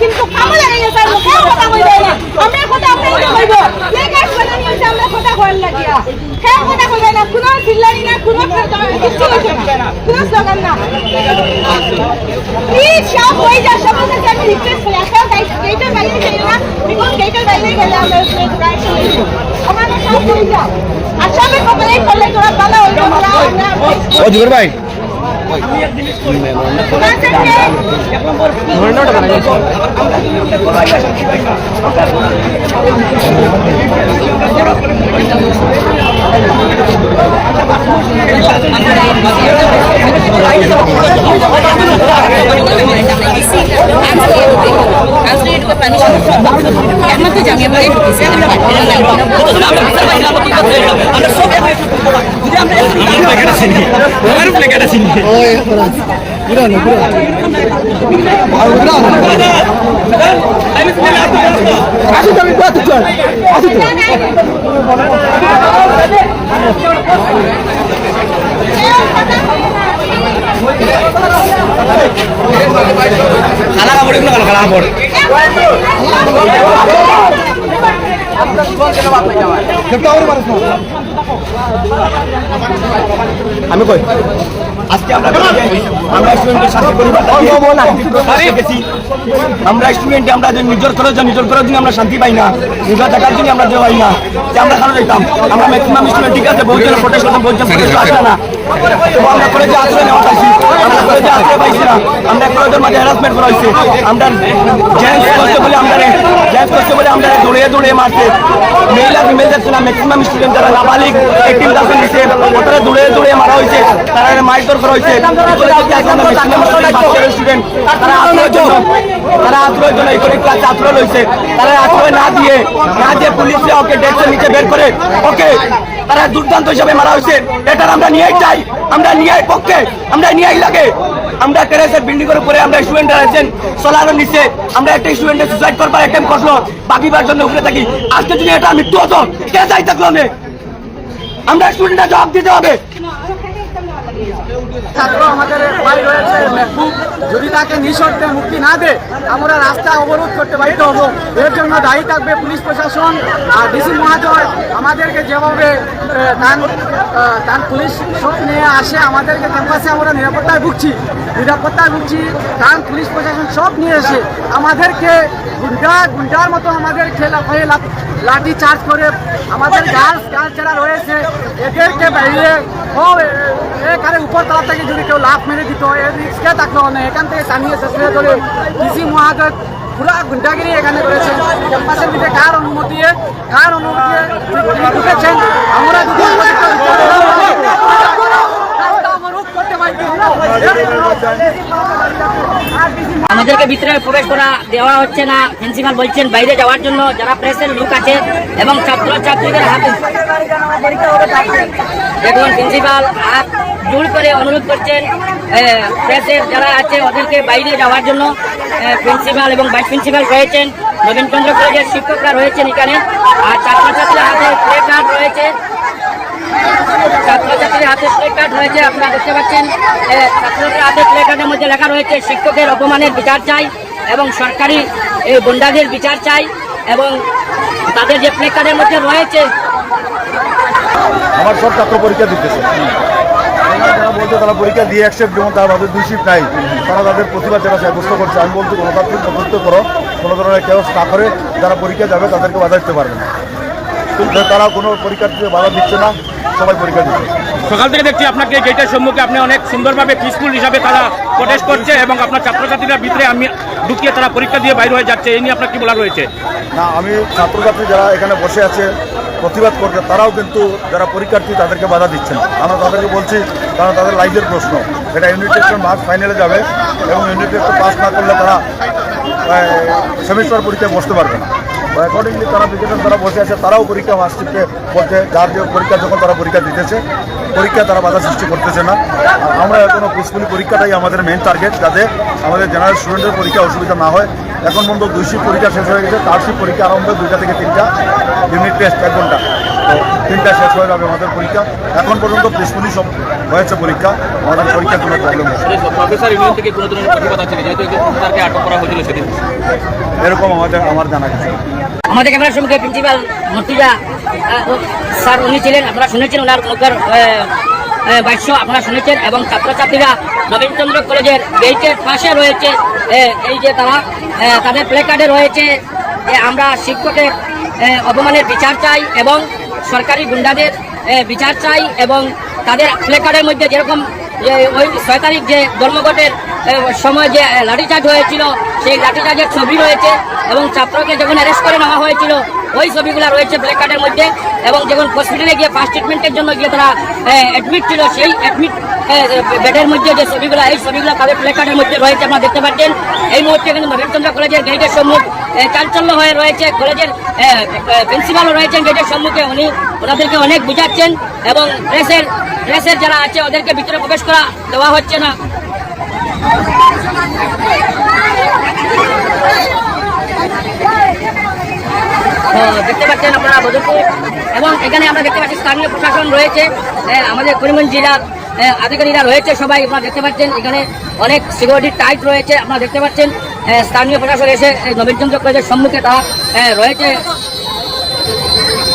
কিন্তু কামো লাগে গেছে আর মুখেও কথা কইবে না। আমরা কথা আপনি কইব। কে কাজ করে নিয়েছে আমরা কথা কইল লাগিয়া কেউ কথা কইবে না কোনো চিল্লানি না কোনো কিছু হইছে না। কোনো স্লোগান না। প্লিজ সব হয়ে যা সব কাছে আমি রিকোয়েস্ট করি একটা গেটের বাইরে না বিকজ গেটের বাইরে গেলে আমরা আমার সব হয়ে যা আর সবে কপালে করলে তোরা ভালো হইবে আমরা আমরা ও জুবের ভাই একমাত্র জামিয়া বাড়ি ঢুকেছে খালা কাপড় এগুলো কাপড় Vai, আমি কই? আজকে আমরা আমরা স্টুডেন্টের সাথে পরিবার গেছি। আমরা স্টুডেন্ট আমরা যে নিজের খরচ নিজের খরচ দিন আমরা শান্তি পাই না। নিজের টাকার জন্য আমরা দেওয়াই না। যে আমরা কারও যেতাম আমরা ম্যাক্সিমাম স্টুডেন্ট ঠিক আছে বহুজন প্রোটেস্ট করতাম বহুজন প্রোটেস্ট আসে না। আমরা কলেজে আশ্রয় নেওয়া পাইছি। আমরা কলেজে আশ্রয় পাইছি না। আমরা কলেজের মাঝে হ্যারাসমেন্ট করা হয়েছে। আমরা জেন্টস বলে আমরা জেন্টস করছে বলে আমরা দৌড়ে দৌড়ে মারছে। মেল আর ফিমেল যাচ্ছে না ম্যাক্সিমাম স্টুডেন্ট যারা নাবালিক এইটিন পার্সেন্ট নিচ্ছে ওটারা দৌড়ে দৌড়ে মারা হয়েছে। তারা মারধর করা হয়েছে। তারা আশ্রয়ের জন্য, তারা আশ্রয়ের জন্য এই করে ক্লাসে আশ্রয় লইছে। তারা আশ্রয় না দিয়ে না দিয়ে পুলিশে ওকে ডেস্কের নিচে বের করে, ওকে, তারা দুর্দান্ত হিসাবে মারা হয়েছে। এটার আমরা নিয়ে চাই, আমরা নিয়ে পক্ষে, আমরা নিয়েই লাগে। আমরা টেরেসের বিল্ডিং এর উপরে আমরা স্টুডেন্ট আছেন সোলারের নিচে আমরা একটা স্টুডেন্টের সুসাইড করবার অ্যাটেম্প করল বাকিবার জন্য উপরে থাকি। আজকে যদি এটা মৃত্যু হতো কে যাই থাকল আমি? আমরা স্টুডেন্টরা জবাব দিতে হবে। ছাত্র আমাদের ভাই রয়েছে তাকে নিঃশর্তে মুক্তি না দেয় আমরা রাস্তা অবরোধ করতে বাধ্য হব। এর জন্য দায়ী থাকবে পুলিশ প্রশাসন আর ডিসি মহাশয় আমাদেরকে যেভাবে তার পুলিশ সব নিয়ে আসে, আমাদেরকে ক্যাম্পাসে আমরা নিরাপত্তায় ভুগছি। নিরাপত্তায় ভুগছি তার পুলিশ প্রশাসন সব নিয়ে এসে আমাদেরকে গুন্ডা, গুন্ডার মতো আমাদের খেলা হয়ে লাঠি চার্জ করে আমাদের গার্লস গার্লস যারা রয়েছে, এদেরকে বাইরে ও এখানে উপর তলা থেকে যদি কেউ লাভ মেরে দিত রিক্সকে থাকল না, এখান থেকে টানিয়ে শেষে ধরে ডিসি মহাজয় পুরা গুন্ডাগিরি এখানে করেছেন। ক্যাম্পাসের ভিতরে কার অনুমতি কার অনুমতি ঢুকেছেন। আমরা আমাদেরকে ভিতরে প্রবেশ করা দেওয়া হচ্ছে না। প্রিন্সিপাল বলছেন, বাইরে যাওয়ার জন্য যারা প্রেসের লোক আছে এবং ছাত্র ছাত্রীদের হাতে দেখুন, প্রিন্সিপাল হাত জোর করে অনুরোধ করছেন প্রেসের যারা আছে ওদেরকে বাইরে যাওয়ার জন্য প্রিন্সিপাল এবং ভাইস প্রিন্সিপাল রয়েছেন, নবীনচন্দ্র কলেজের শিক্ষকরা রয়েছেন এখানে, আর ছাত্রছাত্রীর হাতে প্লে কার্ড রয়েছে। ছাত্রছাত্রীর হাতে প্লে কার্ড রয়েছে, আপনারা দেখতে পাচ্ছেন ছাত্রছাত্রীর হাতে প্লে কার্ডের মধ্যে লেখা রয়েছে, শিক্ষকের অপমানের বিচার চাই এবং সরকারি এই গুন্ডাদের বিচার চাই এবং তাদের যে প্লে কার্ডের মধ্যে রয়েছে আমার সব ছাত্র পরীক্ষা দিতেছে। বলছে তারা পরীক্ষা দিয়ে অ্যাকসেপ্ট যেমন তারা তাদের দুই শিফট নাই। তারা তাদের প্রতিবাদ যারা সাব্যস্ত করছে। আমি বলছি গণতান্ত্রিক পদ্ধতি করো। কোনো ধরনের কেউ না করে যারা পরীক্ষা যাবে তাদেরকে বাধা দিতে পারবে না। তারা কোনো পরীক্ষার্থীকে বাধা দিচ্ছে না সবাই পরীক্ষা দিচ্ছে। সকাল থেকে দেখছি আপনাকে গেটের সম্মুখে আপনি অনেক সুন্দরভাবে পিসফুল হিসাবে তারা প্রটেস্ট করছে এবং আপনার ছাত্রছাত্রীরা ভিতরে আমি ঢুকিয়ে তারা পরীক্ষা দিয়ে বাইরে হয়ে যাচ্ছে। এই নিয়ে আপনার কি বলা রয়েছে? না আমি ছাত্রছাত্রী যারা এখানে বসে আছে প্রতিবাদ করছে তারাও কিন্তু যারা পরীক্ষার্থী তাদেরকে বাধা দিচ্ছেন আমরা তাদেরকে বলছি কারণ তাদের লাইফের প্রশ্ন। এটা ইউনিট টেস্টের মার্কস ফাইনালে যাবে এবং ইউনিট টেস্ট পাস না করলে তারা সেমিস্টার পরীক্ষায় বসতে পারবে না। অ্যাকর্ডিংলি তারা বিকেলের তারা বসে আছে, তারাও পরীক্ষা মাস্টারকে বলছে যার যে পরীক্ষা যখন তারা পরীক্ষা দিতেছে, পরীক্ষা তারা বাধা সৃষ্টি করতেছে না। আর আমরা এখনও পিসফুলি পরীক্ষাটাই আমাদের মেন টার্গেট যাতে আমাদের জেনারেল স্টুডেন্টের পরীক্ষা অসুবিধা না হয়। এখন পর্যন্ত দুই শিফট পরীক্ষা শেষ হয়ে গেছে তার শিফট পরীক্ষা আরম্ভ দুইটা থেকে তিনটা ইউনিট টেস্ট এক ঘণ্টা। তিনটা শেষ হয়ে যাবে আমাদের পরীক্ষা। এখন পর্যন্ত পিসফুলি সব হয়েছে পরীক্ষা আমাদের পরীক্ষার কোনো প্রবলেম নেই। প্রফেসর ইউনিয়ন থেকে কোনো ধরনের প্রতিবাদ আছে যেহেতু আটক করা হয়েছিল সেদিন। এরকম আমাদের আমার জানা গেছে আমাদের ক্যামেরার সম্মুখে প্রিন্সিপাল মর্তুজা স্যার উনি ছিলেন আপনারা শুনেছেন ওনার মুখের বাক্য আপনারা শুনেছেন এবং ছাত্রছাত্রীরা নবীনচন্দ্র কলেজের গেটের পাশে রয়েছে এই যে তারা তাদের প্লে কার্ডে রয়েছে যে আমরা শিক্ষকের অপমানের বিচার চাই এবং সরকারি গুন্ডাদের বিচার চাই এবং তাদের প্লে কার্ডের মধ্যে যেরকম ওই ছয় তারিখ যে ধর্মঘটের সময় যে লাঠিচার্জ হয়েছিল, সেই লাঠিচার্জের ছবি রয়েছে এবং ছাত্রকে যখন অ্যারেস্ট করে নেওয়া হয়েছিল, ওই ছবিগুলো রয়েছে ব্ল্যাক কার্ডের মধ্যে এবং যখন হসপিটালে গিয়ে ফার্স্ট ট্রিটমেন্টের জন্য গিয়ে তারা অ্যাডমিট ছিল, সেই অ্যাডমিট বেডের মধ্যে যে ছবিগুলো, এই ছবিগুলো তাদের ব্ল্যাক কার্ডের মধ্যে রয়েছে, আপনারা দেখতে পাচ্ছেন। এই মুহূর্তে কিন্তু নবীনচন্দ্র কলেজের গেটের সম্মুখ চাঞ্চল্য হয়ে রয়েছে, কলেজের প্রিন্সিপালও রয়েছেন গেটের সম্মুখে, উনি ওনাদেরকে অনেক বুঝাচ্ছেন এবং প্রেসের প্রেসের যারা আছে, ওদেরকে ভিতরে প্রবেশ করা দেওয়া হচ্ছে না। দেখতে পাচ্ছেন আপনারা বদরপুর। এবং এখানে আমরা দেখতে পাচ্ছি স্থানীয় প্রশাসন রয়েছে আমাদের করিমগঞ্জ জেলার আধিকারিকরা রয়েছে সবাই, আপনারা দেখতে পাচ্ছেন এখানে অনেক সিকিউরিটি টাইট রয়েছে, আপনারা দেখতে পাচ্ছেন। স্থানীয় প্রশাসন এসে নবীনচন্দ্র কলেজের সম্মুখে তারা রয়েছে।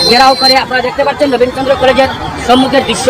ঘেরাও করে, আপনারা দেখতে পাচ্ছেন নবীনচন্দ্র কলেজের সম্মুখের দৃশ্য।